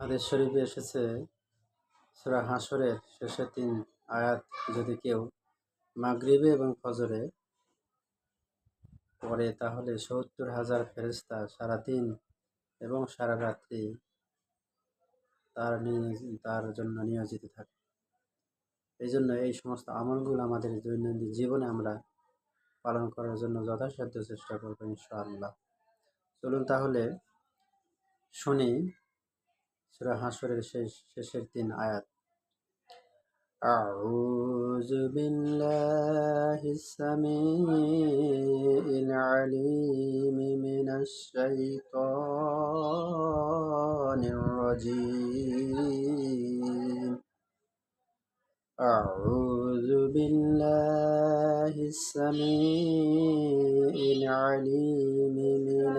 হাদিস শরীফে এসেছে, সূরা হাসরের শেষে তিন আয়াত, যদি কেউ মাগরিবে এবং ফজরে পড়ে, তাহলে সত্তর হাজার ফেরেশতা সারাদিন এবং সারা রাত্রি তার তার জন্য নিয়োজিত থাকে। এই জন্য এই সমস্ত আমলগুলো আমাদের দৈনন্দিন জীবনে আমরা পালন করার জন্য যথাসাধ্য চেষ্টা করব ইনশাআল্লাহ। চলুন তাহলে শুনি সুরা হাসরের শেষ শেষের তিন আয়াত أعوذ بالله السميع العليم من الشيطان الرجيم أعوذ بالله السميع العليم من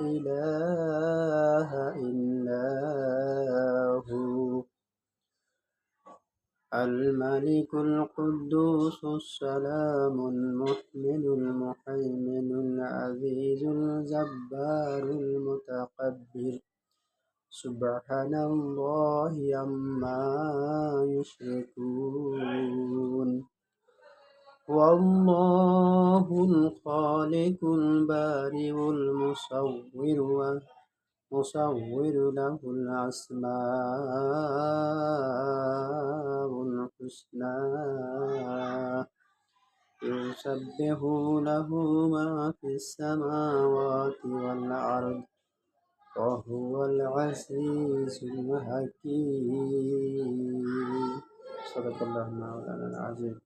إله إلا هو. الملك القدوس السلام المحمد المحيمن العزيز الجبار المتقبل. سبحان الله عما يشركون. والله الخالق البارئ المصور مصور له الأسماء الحسنى. يسبح له ما في السماوات والأرض وهو العزيز الحكيم. صدق الله مولانا العظيم.